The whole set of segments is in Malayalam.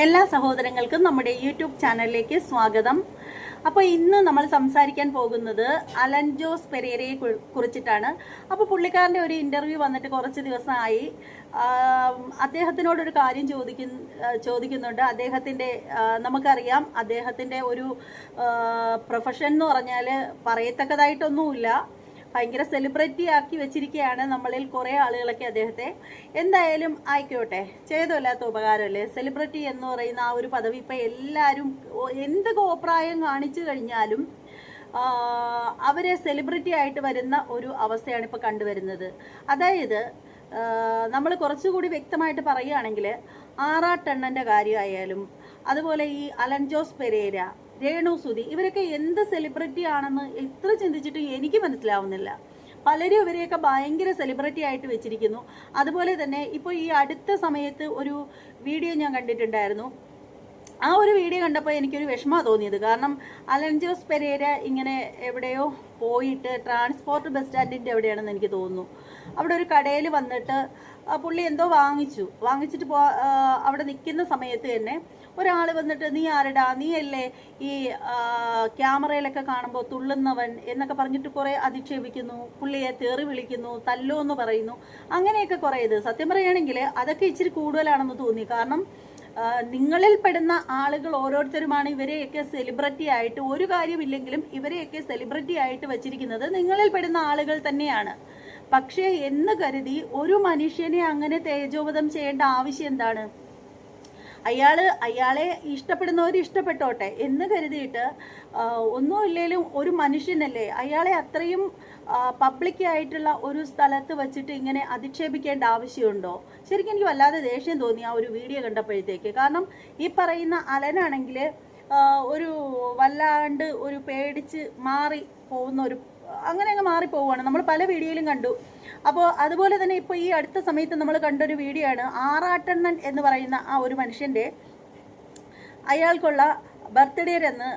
എല്ലാ സഹോദരങ്ങൾക്കും നമ്മുടെ യൂട്യൂബ് ചാനലിലേക്ക് സ്വാഗതം. അപ്പോൾ ഇന്ന് നമ്മൾ സംസാരിക്കാൻ പോകുന്നത് അലൻ ജോസ് പെരേരയെ കുറിച്ചിട്ടാണ്. അപ്പോൾ പുള്ളിക്കാരന്റെ ഒരു ഇന്റർവ്യൂ വന്നിട്ട് കുറച്ച് ദിവസമായി. അദ്ദേഹത്തിനോടൊരു കാര്യം ചോദിക്കുന്ന ചോദിക്കുന്നുണ്ട്. അദ്ദേഹത്തിന്റെ നമുക്കറിയാം അദ്ദേഹത്തിന്റെ ഒരു പ്രൊഫഷൻ എന്ന് പറഞ്ഞാൽ പറയത്തക്കതായിട്ടൊന്നുമില്ല. ഭയങ്കര സെലിബ്രിറ്റി ആക്കി വെച്ചിരിക്കുകയാണ് നമ്മളിൽ കുറേ ആളുകളൊക്കെ അദ്ദേഹത്തെ. എന്തായാലും ആയിക്കോട്ടെ. ചെയ്തല്ലാത്ത ഉപകാരമല്ലേ? സെലിബ്രിറ്റി എന്ന് പറയുന്ന ആ ഒരു പദവി ഇപ്പം എല്ലാവരും എന്ത് കോപ്രായം കാണിച്ചു കഴിഞ്ഞാലും അവരെ സെലിബ്രിറ്റി ആയിട്ട് വരുന്ന ഒരു അവസ്ഥയാണ് ഇപ്പോൾ കണ്ടുവരുന്നത്. അതായത് നമ്മൾ കുറച്ചുകൂടി വ്യക്തമായിട്ട് പറയുകയാണെങ്കിൽ ആറാട്ടെണ്ണന്റെ കാര്യമായാലും അതുപോലെ ഈ അലൻ ജോസ് പെരേര രേണു സുധി ഇവരൊക്കെ എന്ത് സെലിബ്രിറ്റി ആണെന്ന് എത്ര ചിന്തിച്ചിട്ടും എനിക്ക് മനസ്സിലാവുന്നില്ല. പലരും ഇവരെയൊക്കെ ഭയങ്കര സെലിബ്രിറ്റി ആയിട്ട് വെച്ചിരിക്കുന്നു. അതുപോലെ തന്നെ ഇപ്പോൾ ഈ അടുത്ത സമയത്ത് ഒരു വീഡിയോ ഞാൻ കണ്ടിട്ടുണ്ടായിരുന്നു. ആ ഒരു വീഡിയോ കണ്ടപ്പോൾ എനിക്കൊരു വിഷമമാണ് തോന്നിയത്. കാരണം അലൻ ജോസ് പെരേര ഇങ്ങനെ എവിടെയോ പോയിട്ട് ട്രാൻസ്പോർട്ട് ബസ് സ്റ്റാൻഡിന്റെ എവിടെയാണെന്ന് എനിക്ക് തോന്നുന്നു. അവിടെ ഒരു കടയിൽ വന്നിട്ട് പുള്ളി എന്തോ വാങ്ങിച്ചു. വാങ്ങിച്ചിട്ട് പോ അവിടെ നിൽക്കുന്ന സമയത്ത് തന്നെ ഒരാൾ വന്നിട്ട് നീ ആരടാ? നീ അല്ലേ ഈ ക്യാമറയിലൊക്കെ കാണുമ്പോൾ തുള്ളുന്നവൻ? എന്നൊക്കെ പറഞ്ഞിട്ട് കുറേ അധിക്ഷേപിക്കുന്നു. പുള്ളിയെ തേറി വിളിക്കുന്നു തല്ലോ എന്ന് പറയുന്നു. അങ്ങനെയൊക്കെ കുറേ ഇത്. സത്യം പറയുകയാണെങ്കിൽ അതൊക്കെ ഇച്ചിരി കൂടുതലാണെന്ന് തോന്നി. കാരണം നിങ്ങളിൽ പെടുന്ന ആളുകൾ ഓരോരുത്തരുമാണ് ഇവരെയൊക്കെ സെലിബ്രിറ്റി ആയിട്ട്. ഒരു കാര്യമില്ലെങ്കിലും ഇവരെയൊക്കെ സെലിബ്രിറ്റി ആയിട്ട് വച്ചിരിക്കുന്നത് നിങ്ങളിൽ പെടുന്ന ആളുകൾ തന്നെയാണ്. പക്ഷേ എന്ന് കരുതി ഒരു മനുഷ്യനെ അങ്ങനെ തേജോവധം ചെയ്യേണ്ട ആവശ്യം എന്താണ്? അയാൾ അയാളെ ഇഷ്ടപ്പെടുന്നവർ ഇഷ്ടപ്പെട്ടോട്ടെ എന്ന് കരുതിയിട്ട് ഒന്നുമില്ലെങ്കിലും ഒരു മനുഷ്യനല്ലേ അയാളെ അത്രയും പബ്ലിക് ആയിട്ടുള്ള ഒരു സ്ഥലത്ത് വെച്ചിട്ട് ഇങ്ങനെ അധിക്ഷേപിക്കേണ്ട ആവശ്യമുണ്ടോ? ശരിക്കും എനിക്ക് വല്ലാതെ ദേഷ്യം തോന്നി ആ ഒരു വീഡിയോ കണ്ടപ്പോഴത്തേക്ക്. കാരണം ഈ പറയുന്ന അലനാണെങ്കിൽ ഒരു വല്ലാണ്ട് ഒരു പേടിച്ച് മാറി പോകുന്ന ഒരു അങ്ങനെ അങ്ങ് മാറി പോവുകയാണ്. നമ്മൾ പല വീഡിയോയിലും കണ്ടു. അപ്പോൾ അതുപോലെ തന്നെ ഇപ്പോൾ ഈ അടുത്ത സമയത്ത് നമ്മൾ കണ്ടൊരു വീഡിയോ ആണ് ആറാട്ടണ്ണൻ എന്ന് പറയുന്ന ആ ഒരു മനുഷ്യന്റെ അയാൾക്കുള്ള ബർത്ത്ഡേരെന്ന്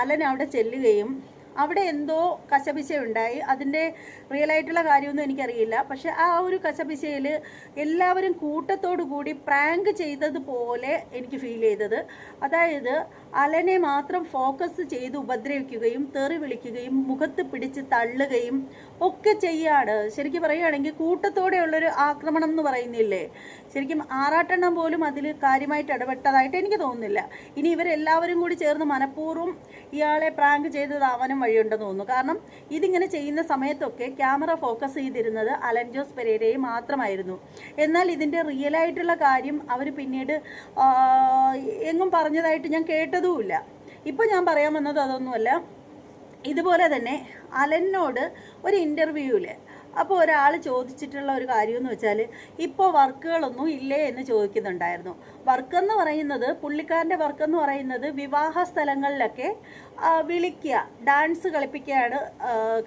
അലൻ അവിടെ ചെല്ലുകയും അവിടെ എന്തോ കശപിശയുണ്ടായി. അതിന്റെ റിയൽ ആയിട്ടുള്ള കാര്യമൊന്നും എനിക്കറിയില്ല. പക്ഷെ ആ ഒരു കശപിശയിൽ എല്ലാവരും കൂട്ടത്തോടു കൂടി പ്രാങ്ക് ചെയ്തതുപോലെ എനിക്ക് ഫീൽ ചെയ്തത്. അതായത് അലനെ മാത്രം ഫോക്കസ് ചെയ്ത് ഉപദ്രവിക്കുകയും തെറി വിളിക്കുകയും മുഖത്ത് പിടിച്ച് തള്ളുകയും ഒക്കെ ചെയ്യാണ്. ശരിക്കും പറയുകയാണെങ്കിൽ കൂട്ടത്തോടെയുള്ളൊരു ആക്രമണം എന്ന് പറയുന്നില്ലേ? ശരിക്കും ആറാട്ടെണ്ണം പോലും അതിൽ കാര്യമായിട്ട് ഇടപെട്ടതായിട്ട് എനിക്ക് തോന്നുന്നില്ല. ഇനി ഇവരെല്ലാവരും കൂടി ചേർന്ന് മനഃപൂർവം ഇയാളെ പ്രാങ്ക് ചെയ്തതാവാനും വഴിയുണ്ടെന്ന് തോന്നുന്നു. കാരണം ഇതിങ്ങനെ ചെയ്യുന്ന സമയത്തൊക്കെ ക്യാമറ ഫോക്കസ് ചെയ്തിരുന്നത് അലൻ ജോസ് പെരേരയെ മാത്രമായിരുന്നു. എന്നാൽ ഇതിന്റെ റിയലായിട്ടുള്ള കാര്യം അവർ പിന്നീട് എങ്ങും പറഞ്ഞതായിട്ട് ഞാൻ കേട്ടതുമില്ല ഇപ്പോൾ ഞാൻ പറയാൻ വന്നത് അതൊന്നുമല്ല. ഇതുപോലെ തന്നെ അലനോട് ഒരു ഇന്റർവ്യൂവിൽ അപ്പോൾ ഒരാൾ ചോദിച്ചിട്ടുള്ള ഒരു കാര്യം എന്ന് വെച്ചാൽ ഇപ്പോൾ വർക്കുകളൊന്നും ഇല്ലേ എന്ന് ചോദിക്കുന്നുണ്ടായിരുന്നു. വർക്ക് എന്ന് പറയുന്നത് പുള്ളിക്കാരന്റെ വർക്ക് എന്ന് പറയുന്നത് വിവാഹ സ്ഥലങ്ങളിലൊക്കെ വിളിക്കുക ഡാൻസ് കളിപ്പിക്കുകയാണ്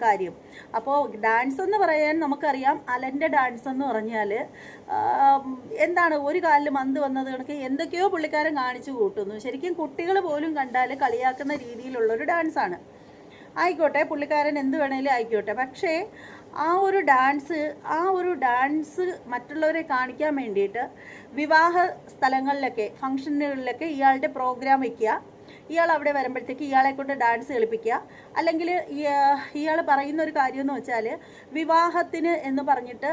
കാര്യം. അപ്പോൾ ഡാൻസ് എന്ന് പറയാൻ നമുക്കറിയാം അലന്റെ ഡാൻസ് എന്ന് പറഞ്ഞാൽ എന്താണ് ഒരു കാലിൽ മന്ത് വന്നത് കണക്ക് എന്തൊക്കെയോ പുള്ളിക്കാരൻ കാണിച്ചു കൂട്ടുന്നു. ശരിക്കും കുട്ടികൾ പോലും കണ്ടാൽ കളിയാക്കുന്ന രീതിയിലുള്ളൊരു ഡാൻസാണ്. ആയിക്കോട്ടെ പുള്ളിക്കാരൻ എന്ത് വേണേലും ആയിക്കോട്ടെ. പക്ഷേ ആ ഒരു ഡാൻസ് ആ ഒരു ഡാൻസ് മറ്റുള്ളവരെ കാണിക്കാൻ വേണ്ടിയിട്ട് വിവാഹ സ്ഥലങ്ങളിലൊക്കെ ഫംഗ്ഷനുകളിലൊക്കെ ഇയാളുടെ പ്രോഗ്രാം വയ്ക്കുക ഇയാൾ അവിടെ വരുമ്പോഴത്തേക്ക് ഇയാളെ കൊണ്ട് ഡാൻസ് കളിപ്പിക്കുക. അല്ലെങ്കിൽ ഇയാൾ പറയുന്ന ഒരു കാര്യം എന്ന് വെച്ചാൽ വിവാഹത്തിന് എന്ന് പറഞ്ഞിട്ട്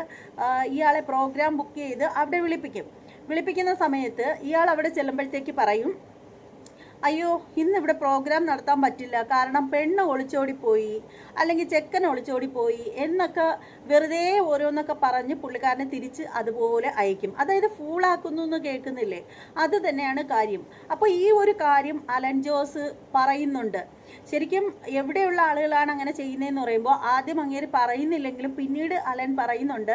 ഇയാളെ പ്രോഗ്രാം ബുക്ക് ചെയ്ത് അവിടെ വിളിപ്പിക്കും. വിളിപ്പിക്കുന്ന സമയത്ത് ഇയാൾ അവിടെ ചെല്ലുമ്പോഴത്തേക്ക് പറയും അയ്യോ ഇന്ന് ഇവിടെ പ്രോഗ്രാം നടത്താൻ പറ്റില്ല. കാരണം പെണ്ണ് ഒളിച്ചോടിപ്പോയി അല്ലെങ്കിൽ ചെക്കൻ ഒളിച്ചോടിപ്പോയി എന്നൊക്കെ വെറുതെ ഓരോന്നൊക്കെ പറഞ്ഞ് പുള്ളിക്കാരനെ തിരിച്ച് അതുപോലെ അയക്കും. അതായത് ഫൂളാക്കുന്നു എന്ന് കേൾക്കുന്നില്ലേ? അത് തന്നെയാണ് കാര്യം. അപ്പോൾ ഈ ഒരു കാര്യം അലൻ ജോസ് പറയുന്നുണ്ട്. ശരിക്കും എവിടെയുള്ള ആളുകളാണ് അങ്ങനെ ചെയ്യുന്നതെന്ന് പറയുമ്പോൾ ആദ്യം അങ്ങേര് പറയുന്നില്ലെങ്കിലും പിന്നീട് അലൻ പറയുന്നുണ്ട്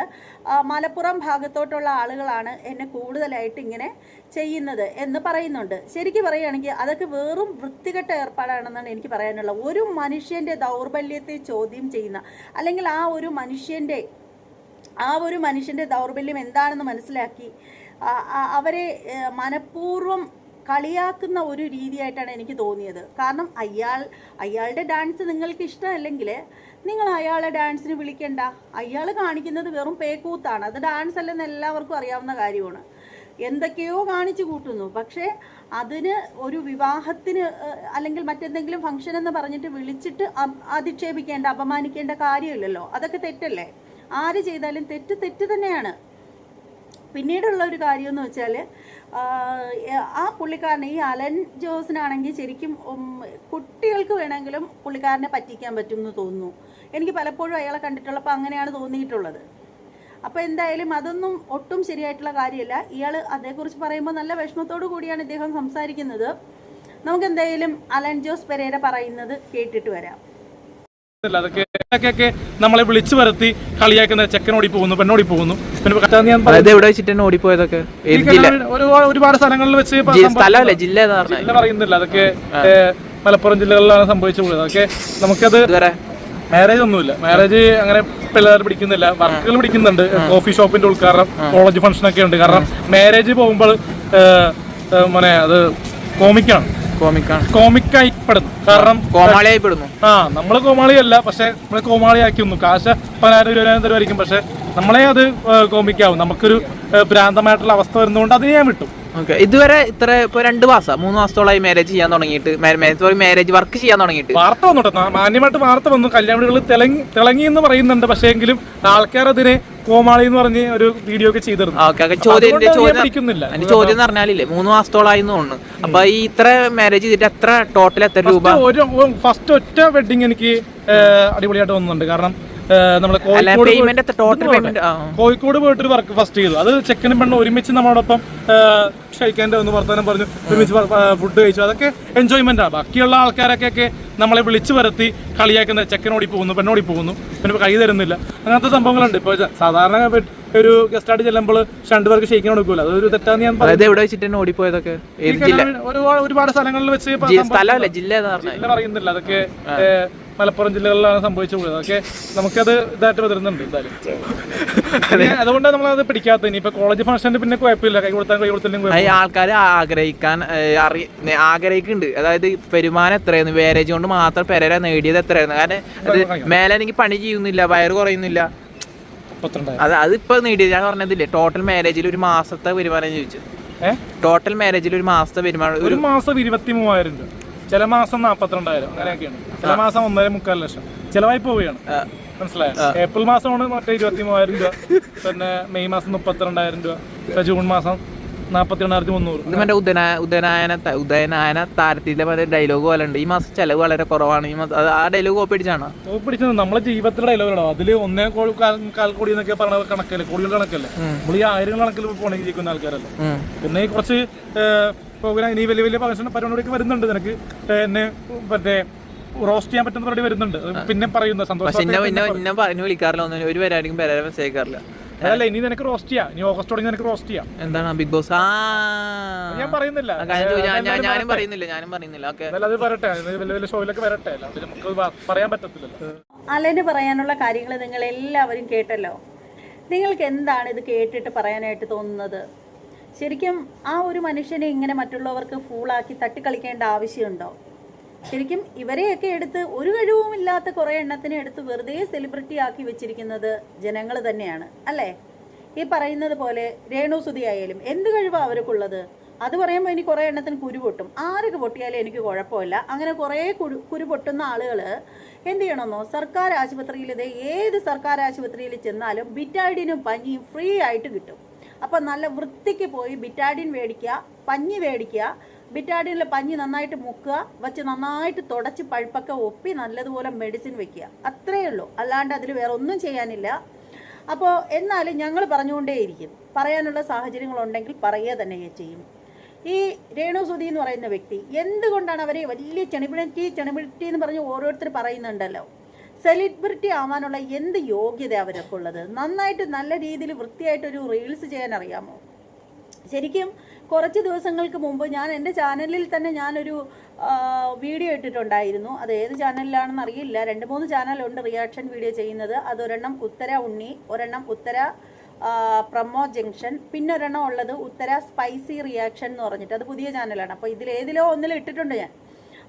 മലപ്പുറം ഭാഗത്തോട്ടുള്ള ആളുകളാണ് എന്നെ കൂടുതലായിട്ട് ഇങ്ങനെ ചെയ്യുന്നത് എന്ന് പറയുന്നുണ്ട്. ശരിക്കും പറയുകയാണെങ്കിൽ അതൊക്കെ വെറും വൃത്തികെട്ട ഏർപ്പാടാണെന്നാണ് എനിക്ക് പറയാനുള്ളത്. ഒരു മനുഷ്യന്റെ ദൗർബല്യത്തെ ചോദ്യം ചെയ്യുന്ന അല്ലെങ്കിൽ ആ ഒരു മനുഷ്യന്റെ ആ ഒരു മനുഷ്യന്റെ ദൗർബല്യം എന്താണെന്ന് മനസ്സിലാക്കി അവരെ മനഃപൂർവം കളിയാക്കുന്ന ഒരു രീതിയായിട്ടാണ് എനിക്ക് തോന്നിയത്. കാരണം അയാൾ അയാളുടെ ഡാൻസ് നിങ്ങൾക്ക് ഇഷ്ടമല്ലെങ്കിൽ നിങ്ങൾ അയാളെ ഡാൻസിന് വിളിക്കണ്ട. അയാൾ കാണിക്കുന്നത് വെറും പേക്കൂത്താണ്. അത് ഡാൻസ് അല്ലെന്ന് എല്ലാവർക്കും അറിയാവുന്ന കാര്യമാണ്. എന്തൊക്കെയോ കാണിച്ചു കൂട്ടുന്നു. പക്ഷേ അതിന് ഒരു വിവാഹത്തിന് അല്ലെങ്കിൽ മറ്റെന്തെങ്കിലും ഫംഗ്ഷൻ എന്ന് പറഞ്ഞിട്ട് വിളിച്ചിട്ട് അധിക്ഷേപിക്കേണ്ട അപമാനിക്കേണ്ട കാര്യമില്ലല്ലോ. അതൊക്കെ തെറ്റല്ലേ? ആര് ചെയ്താലും തെറ്റ് തെറ്റ് തന്നെയാണ്. പിന്നീടുള്ള ഒരു കാര്യം എന്ന് വെച്ചാൽ ആ പുള്ളിക്കാരൻ ഈ അലൻ ജോസിനാണെങ്കിൽ ശരിക്കും കുട്ടികൾക്ക് വേണമെങ്കിലും പുള്ളിക്കാരനെ പറ്റിക്കാൻ പറ്റും എന്ന് തോന്നുന്നു. എനിക്ക് പലപ്പോഴും അയാളെ കണ്ടിട്ടുള്ളപ്പോൾ അങ്ങനെയാണ് തോന്നിയിട്ടുള്ളത്. അപ്പോൾ എന്തായാലും അതൊന്നും ഒട്ടും ശരിയായിട്ടുള്ള കാര്യമല്ല. ഇയാൾ അതേക്കുറിച്ച് പറയുമ്പോൾ നല്ല വിഷമത്തോടു കൂടിയാണ് ഇദ്ദേഹം സംസാരിക്കുന്നത്. നമുക്ക് എന്തായാലും അലൻ ജോസ് പെരേര പറയുന്നത് കേട്ടിട്ട് വരാം. അതൊക്കെ ഒക്കെ നമ്മളെ വിളിച്ചു വരുത്തി കളിയാക്കുന്ന ചെക്കനോടി പോകുന്നു പെണ്ണോടി പോകുന്നു. പിന്നെ എവിടെ വെച്ചിട്ടാണ് ഓടിപ്പോയതൊക്കെ? ഒരുപാട് സ്ഥലങ്ങളിൽ വെച്ച് സ്ഥലമല്ല ജില്ല പറയുന്നില്ല അതൊക്കെ മലപ്പുറം ജില്ലകളിലാണ് സംഭവിച്ചു പോയത്. അതൊക്കെ നമുക്കത് മാരേജ് ഒന്നുമില്ല. മാരേജ് അങ്ങനെ പിള്ളേർ പിടിക്കുന്നില്ല. വർക്കുകൾ പിടിക്കുന്നുണ്ട്. കോഫി ഷോപ്പിന്റെ ഉദ്ഘാടനം കോളേജ് ഫംഗ്ഷൻ ഒക്കെ ഉണ്ട്. കാരണം മാരേജ് പോകുമ്പോൾ മോനെ അത് കോമിക്കാണ് കോമിക്കാണ് കോമിക്കായി പെടുന്നു കാരണം കോമാളിയായി പെടുന്നു ആ നമ്മൾ കോമാളിയല്ല പക്ഷെ നമ്മൾ കോമാളിയാക്കി ഒന്നും കാശ പതിനായിരം ഇരുപതിനായിരം തരുമായിരിക്കും. പക്ഷെ നമ്മളെ അത് കോമിക്കാവും നമുക്കൊരു ഭ്രാന്തമായിട്ടുള്ള അവസ്ഥ വരുന്നതുകൊണ്ട് അത് ഞാൻ വിട്ടു. ഓക്കെ. ഇതുവരെ ഇത്ര ഇപ്പൊ രണ്ട് മാസം മൂന്ന് മാസത്തോളമായി മാരേജ് ചെയ്യാൻ തുടങ്ങിയിട്ട് മാരേജ് വർക്ക് ചെയ്യാൻ തുടങ്ങിയിട്ട്. വാർത്ത വന്നോട്ടെ. മാന്യമായിട്ട് വാർത്ത വന്നു. കല്യാണികൾ തിളങ്ങി തിളങ്ങി എന്ന് പറയുന്നുണ്ട്. പക്ഷേ എങ്കിലും ആൾക്കാർ അതിനെ കോമാളി എന്ന് പറഞ്ഞ് ഒരു വീഡിയോ ഒക്കെ ചെയ്തിരുന്നു. ചോദ്യം ചോദ്യം എന്ന് പറഞ്ഞാലില്ലേ മൂന്ന് മാസത്തോളമായി എന്ന് തോന്നുന്നു. അപ്പൊ ഈ ഇത്ര മാരേജ് ചെയ്തിട്ട് എത്ര ടോട്ടൽ എത്ര രൂപ? ഒരു ഫസ്റ്റ് ഒറ്റ വെഡിങ് എനിക്ക് അടിപൊളിയായിട്ട് വന്നിട്ടുണ്ട് കാരണം അല്ല കോഴിക്കോട് കോഴിക്കോട് പോയിട്ടൊരു വർക്ക് ഫസ്റ്റ് ചെയ്തു. അത് ചെക്കനും പെണ്ണും ഒരുമിച്ച് നമ്മളോടൊപ്പം ക്ഷയിക്കേണ്ട ഒന്ന് വർത്തമാനം പറഞ്ഞു. ഒരുമിച്ച് ഫുഡ് കഴിച്ചു. അതൊക്കെ എൻജോയ്മെന്റ് ആണ് ബാക്കിയുള്ള ആൾക്കാരൊക്കെ ഒക്കെ നമ്മളെ വിളിച്ചു വരത്തി കളിയാക്കുന്ന ചെക്കനോടി പോകുന്നു പെണ്ണോടി പോകുന്നു. പിന്നെ കൈ തരുന്നില്ല. അങ്ങനത്തെ സംഭവങ്ങളുണ്ട്. ഇപ്പൊ സാധാരണ ഒരു ഗസ്റ്റ് ആയിട്ട് ചെല്ലുമ്പോൾ രണ്ട് പേർക്ക് ഷെയ്ക്കാൻ കൊടുക്കൂല. അതൊരു തെറ്റാന്ന് ഞാൻ പറയുന്നത് ഓടിപ്പോയതൊക്കെ? ഒരുപാട് സ്ഥലങ്ങളിൽ വെച്ച് ജില്ല പറയുന്നില്ല. അതൊക്കെ മലപ്പുറം ജില്ലകളിലാണ് സംഭവിച്ചു പോയത് അതൊക്കെ നമുക്കത് ഇതായിട്ട് വരുന്നുണ്ട് എന്തായാലും. ഇനി അതുകൊണ്ട് നമ്മളത് പിടിക്കാത്ത ഇപ്പൊ കോളേജ് ഫംഗ്ഷന് പിന്നെ കുഴപ്പമില്ല. കൈ കൊടുത്താൽ കൈ കൊടുത്തില്ലെങ്കിൽ ആൾക്കാർ ആഗ്രഹിക്കാൻ അറി ആഗ്രഹിക്കുന്നുണ്ട്. അതായത് വരുമാനം എത്രയായിരുന്നു? വേരേജ് കൊണ്ട് മാത്രം പെരര നേടിയത് എത്രയായിരുന്നു? കാരണം മേലെ എനിക്ക് പണി ചെയ്യുന്നില്ല വയറ് കുറയുന്നില്ല. അത് അതിപ്പോ നേടിയത്. ഞാൻ പറഞ്ഞതില്ലേ ടോട്ടൽ മാരേജിൽ ഒരു മാസത്തെ വരുമാനം ചോദിച്ചത്. ടോട്ടൽ മാരേജിൽ ഒരു മാസത്തെ വരുമാനം ഒരു മാസം ഇരുപത്തി മൂവായിരം രൂപ. ചില മാസം നാപ്പത്തിരണ്ടായിരം അങ്ങനെയൊക്കെയാണ്. ചില മാസം ഒന്നര മുക്കാൽ ലക്ഷം. ചിലവായി പോവുകയാണ്. മനസ്സിലായ? ഏപ്രിൽ മാസമാണ് മറ്റേ ഇരുപത്തി മൂവായിരം രൂപ. പിന്നെ മെയ് മാസം മുപ്പത്തിരണ്ടായിരം രൂപ. ജൂൺ മാസം മറ്റേ ഉദയനായന താരത്തിലെ മറ്റേ ഡയലോഗ് പോലെ ഉണ്ട്. ഈ മാസം ചെലവ് വളരെ കുറവാണ്. ഈ മാസം ആ ഡയലോഗ് കോപ്പി അടിച്ചാണോ? നമ്മളെ ജീവിതത്തിലെ ഡയലോഗാണോ അതിൽ ഒന്നേ കോടി കാൽ കോടി എന്നൊക്കെ പറഞ്ഞ കണക്കല്ലേ? കോടികൾ കണക്കല്ലേ? നമ്മൾ ഈ ആയിരം കണക്കിൽ പോണെങ്കിൽ ജീവിക്കുന്ന ആൾക്കാരല്ലേ? പിന്നെ കുറച്ച് പ്രോഗ്രാം ഇനി വലിയ വലിയ ഫംഗ്ഷൻ പരിപാടിയൊക്കെ വരുന്നുണ്ട്. നിനക്ക് എന്നെ മറ്റേ റോസ്റ്റ് ചെയ്യാൻ പറ്റുന്ന പരിപാടി വരുന്നുണ്ട്. പിന്നെ പറയുന്ന സന്തോഷം പറഞ്ഞു വിളിക്കാറില്ല ഒന്നും ഒരു പരിപാടിക്കും പെരര മെസ്സേജ് അയക്കാറില്ല അതല്ല ഇനി നിനക്ക് റോസ്റ്റ് ചെയ്യാം. ഇനി ഓഗസ്റ്റ് തുടങ്ങി നിനക്ക് റോസ്റ്റ് ചെയ്യാം. എന്താണ് ബിഗ് ബോസ് ആ. ഞാൻ പറയുന്നില്ല. ഞാനും. പറയുന്നില്ല ഞാനും പറയുന്നില്ല. അത് വരട്ടെ. വലിയ വലിയ ഷോയിലൊക്കെ വരട്ടെ. നമുക്ക് പറയാൻ പറ്റത്തില്ലല്ലോ. അലന് പറയാനുള്ള കാര്യങ്ങൾ നിങ്ങൾ എല്ലാവരും കേട്ടല്ലോ. നിങ്ങൾക്ക് എന്താണ് ഇത് കേട്ടിട്ട് പറയാനായിട്ട് തോന്നുന്നത്? ശരിക്കും ആ ഒരു മനുഷ്യനെ ഇങ്ങനെ മറ്റുള്ളവർക്ക് ഫൂളാക്കി തട്ടിക്കളിക്കേണ്ട ആവശ്യമുണ്ടോ? ശരിക്കും ഇവരെയൊക്കെ എടുത്ത് ഒരു കഴിവുമില്ലാത്ത കുറേ എണ്ണത്തിനെ എടുത്ത് വെറുതെ സെലിബ്രിറ്റി ആക്കി വെച്ചിരിക്കുന്നത് ജനങ്ങൾ തന്നെയാണ് അല്ലേ? ഈ പറയുന്നത് പോലെ രേണുസുതി ആയാലും എന്ത് കഴിവാണ് അവർക്കുള്ളത്? അത് പറയുമ്പോൾ ഇനി കുറേ എണ്ണത്തിന് കുരു പൊട്ടും. ആരൊക്കെ പൊട്ടിയാലും എനിക്ക് കുഴപ്പമില്ല. അങ്ങനെ കുറേ കുരു കുരു പൊട്ടുന്ന ആളുകൾ എന്ത് ചെയ്യണമെന്നോ? സർക്കാർ ആശുപത്രിയിൽ ഇതേ ഏത് സർക്കാർ ആശുപത്രിയിൽ ചെന്നാലും ബിറ്റാഡിനും പഞ്ഞിയും ഫ്രീ ആയിട്ട് കിട്ടും. അപ്പം നല്ല വൃത്തിക്ക് പോയി ബിറ്റാഡിൻ മേടിക്കുക പഞ്ഞി മേടിക്കുക ബിറ്റാഡിനിൽ പഞ്ഞി നന്നായിട്ട് മുക്കുക വച്ച് നന്നായിട്ട് തുടച്ച് പഴുപ്പൊക്കെ ഒപ്പി നല്ലതുപോലെ മെഡിസിൻ വെക്കുക. അത്രയേ ഉള്ളൂ. അല്ലാണ്ട് അതിൽ വേറെ ഒന്നും ചെയ്യാനില്ല. അപ്പോൾ എന്നാലും ഞങ്ങൾ പറഞ്ഞുകൊണ്ടേയിരിക്കും. പറയാനുള്ള സാഹചര്യങ്ങളുണ്ടെങ്കിൽ പറയുക തന്നെ ചെയ്യും. ഈ രേണുസുതി എന്ന് പറയുന്ന വ്യക്തി എന്തുകൊണ്ടാണ് അവരെ വലിയ ചെണിപിണറ്റി ചെണിപിണറ്റി എന്ന് പറഞ്ഞ് ഓരോരുത്തർ പറയുന്നുണ്ടല്ലോ? സെലിബ്രിറ്റി ആവാനുള്ള എന്ത് യോഗ്യത അവരൊക്കെ ഉള്ളത്? നന്നായിട്ട് നല്ല രീതിയിൽ വൃത്തിയായിട്ടൊരു റീൽസ് ചെയ്യാൻ അറിയാമോ? ശരിക്കും കുറച്ച് ദിവസങ്ങൾക്ക് മുമ്പ് ഞാൻ എന്റെ ചാനലിൽ തന്നെ ഞാനൊരു വീഡിയോ ഇട്ടിട്ടുണ്ടായിരുന്നു. അത് ഏത് ചാനലിലാണെന്ന് അറിയില്ല. രണ്ട് മൂന്ന് ചാനലുണ്ട് റിയാക്ഷൻ വീഡിയോ ചെയ്യുന്നത്. അതൊരെണ്ണം ഉത്തര ഉണ്ണി ഒരെണ്ണം ഉത്തര പ്രമോ ജംഗ്ഷൻ പിന്നെ ഒരെണ്ണം ഉള്ളത് ഉത്തര സ്പൈസി റിയാക്ഷൻ എന്ന് പറഞ്ഞിട്ട്. അത് പുതിയ ചാനലാണ് അപ്പോൾ ഇതിലേതിലോ ഒന്നിലും ഇട്ടിട്ടുണ്ട് ഞാൻ.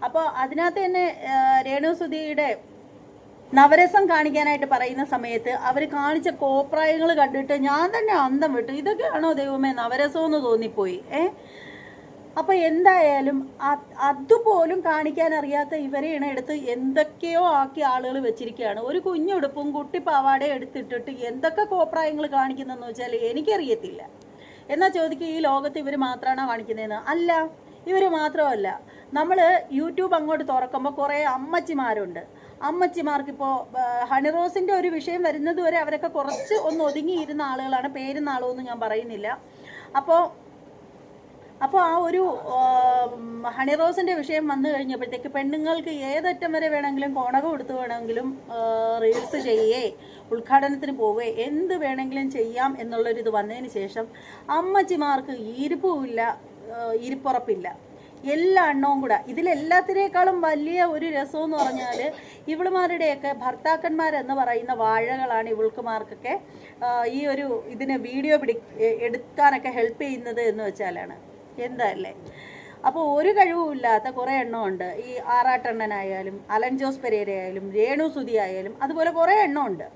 അപ്പോൾ അതിനകത്ത് തന്നെ രേണു സുധിയുടെ നവരസം കാണിക്കാനായിട്ട് പറയുന്ന സമയത്ത് അവർ കാണിച്ച കോപ്രായങ്ങൾ കണ്ടിട്ട് ഞാൻ തന്നെ അന്തം വിട്ടു. ഇതൊക്കെയാണോ ദൈവമേ നവരസം എന്ന് തോന്നിപ്പോയി? ഏ? അപ്പൊ എന്തായാലും അതുപോലും കാണിക്കാൻ അറിയാത്ത ഇവരെയാണ് എടുത്ത് എന്തൊക്കെയോ ആക്കി ആളുകൾ വെച്ചിരിക്കുകയാണ്. ഒരു കുഞ്ഞുടുപ്പും കുട്ടി പാവാടയും എടുത്തിട്ടിട്ട് എന്തൊക്കെ കോപ്രായങ്ങൾ കാണിക്കുന്നെന്ന് വെച്ചാൽ എനിക്കറിയത്തില്ല. എന്നാ ചോദിക്കുക ഈ ലോകത്ത് ഇവർ മാത്രമാണോ കാണിക്കുന്നതെന്ന്? അല്ല ഇവർ മാത്രമല്ല. നമ്മൾ യൂട്യൂബ് അങ്ങോട്ട് തുറക്കുമ്പോൾ കുറേ അമ്മച്ചിമാരുണ്ട്. അമ്മച്ചിമാർക്കിപ്പോൾ ഹണിറോസിന്റെ ഒരു വിഷയം വരുന്നത് വരെ അവരൊക്കെ കുറച്ച് ഒന്ന് ഒതുങ്ങിയിരുന്ന ആളുകളാണ്. പേരും നാളൊന്നും ഞാൻ പറയുന്നില്ല. അപ്പോൾ അപ്പോൾ ആ ഒരു ഹണിറോസിന്റെ വിഷയം വന്നു കഴിഞ്ഞപ്പോഴത്തേക്ക് പെണ്ണുങ്ങൾക്ക് ഏതറ്റം വരെ വേണമെങ്കിലും കോണകം എടുത്ത് വേണമെങ്കിലും റീൽസ് ചെയ്യേ ഉദ്ഘാടനത്തിന് പോവേ എന്ത് വേണമെങ്കിലും ചെയ്യാം എന്നുള്ളൊരിത് വന്നതിന് ശേഷം അമ്മച്ചിമാർക്ക് ഇരിപ്പുമില്ല ഇരിപ്പുറപ്പില്ല എല്ലാ എണ്ണവും കൂടെ. ഇതിലെല്ലാത്തിനേക്കാളും വലിയ ഒരു രസം എന്ന് പറഞ്ഞാൽ ഇവളുമാരുടെയൊക്കെ ഭർത്താക്കന്മാരെന്ന് പറയുന്ന വാഴകളാണ് ഇവൾക്കുമാർക്കൊക്കെ ഈ ഒരു ഇതിന് വീഡിയോ പിടി എടുക്കാനൊക്കെ ഹെൽപ്പ് ചെയ്യുന്നത് എന്ന് വെച്ചാലാണ്. എന്തല്ലേ അപ്പോൾ ഒരു കഴിവുമില്ലാത്ത കുറേ എണ്ണമുണ്ട് ഈ ആറാട്ടെണ്ണനായാലും അലൻ ജോസ് പെരേരയായാലും രേണു സുതി ആയാലും അതുപോലെ കുറേ എണ്ണമുണ്ട്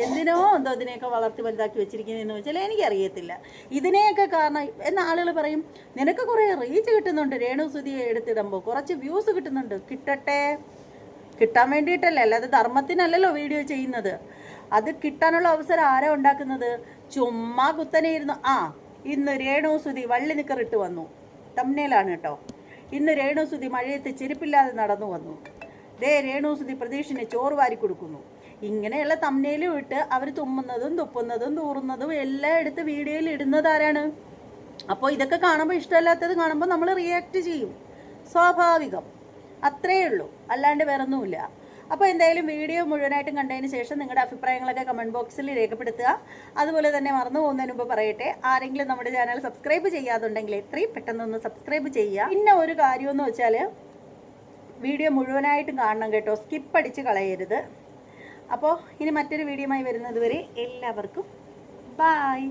എന്തിനോ എന്തോ ഇതിനെയൊക്കെ വളർത്തി വലുതാക്കി വെച്ചിരിക്കുന്നതെന്ന് വെച്ചാൽ എനിക്കറിയത്തില്ല. ഇതിനെയൊക്കെ കാരണം എന്ന ആളുകൾ പറയും നിനക്ക് കുറേ റീച്ച് കിട്ടുന്നുണ്ട്. രേണു സുധിയെ എടുത്തിടുമ്പോൾ കുറച്ച് വ്യൂസ് കിട്ടുന്നുണ്ട്. കിട്ടട്ടെ. കിട്ടാൻ വേണ്ടിയിട്ടല്ലേ? അല്ലാതെ ധർമ്മത്തിനല്ലല്ലോ വീഡിയോ ചെയ്യുന്നത്. അത് കിട്ടാനുള്ള അവസരം ആരാ ഉണ്ടാക്കുന്നത്? ചുമ്മാ കുത്തനെ ഇരുന്നു ആ ഇന്ന് രേണു സുതി വള്ളി നിക്കറിട്ട് വന്നു. തമ്മനയിലാണ് കേട്ടോ. ഇന്ന് രേണു സുതി മഴയത്ത് ചെരുപ്പില്ലാതെ നടന്നു വന്നു. ദേ രേണു സുതി പ്രതീക്ഷിന് ചോറ് വാരി കൊടുക്കുന്നു ഇങ്ങനെയുള്ള തമ്മനയിലും ഇട്ട് അവർ തുമ്മുന്നതും തുപ്പുന്നതും തൂറുന്നതും എല്ലാം എടുത്ത് വീഡിയോയിൽ ഇടുന്നത് ആരാണ്? അപ്പോൾ ഇതൊക്കെ കാണുമ്പോൾ ഇഷ്ടമല്ലാത്തത് കാണുമ്പോൾ നമ്മൾ റിയാക്ട് ചെയ്യും. സ്വാഭാവികം. അത്രേ ഉള്ളൂ. അല്ലാണ്ട് വേറൊന്നുമില്ല. അപ്പോൾ എന്തായാലും വീഡിയോ മുഴുവനായിട്ടും കണ്ടതിന് ശേഷം നിങ്ങളുടെ അഭിപ്രായങ്ങളൊക്കെ കമന്റ് ബോക്സിൽ രേഖപ്പെടുത്തുക. അതുപോലെ തന്നെ മറന്നു പോകുന്നതിന് മുമ്പ് പറയട്ടെ. ആരെങ്കിലും നമ്മുടെ ചാനൽ സബ്സ്ക്രൈബ് ചെയ്യാതുണ്ടെങ്കിൽ എത്രയും പെട്ടെന്ന് ഒന്ന് സബ്സ്ക്രൈബ് ചെയ്യുക. പിന്നെ ഒരു കാര്യമെന്ന് വെച്ചാൽ വീഡിയോ മുഴുവനായിട്ടും കാണണം കേട്ടോ. സ്കിപ്പ് അടിച്ച് കളയരുത്. അപ്പോൾ ഇനി മറ്റൊരു വീഡിയോയുമായി വരുന്നത് വരെ എല്ലാവർക്കും ബായ്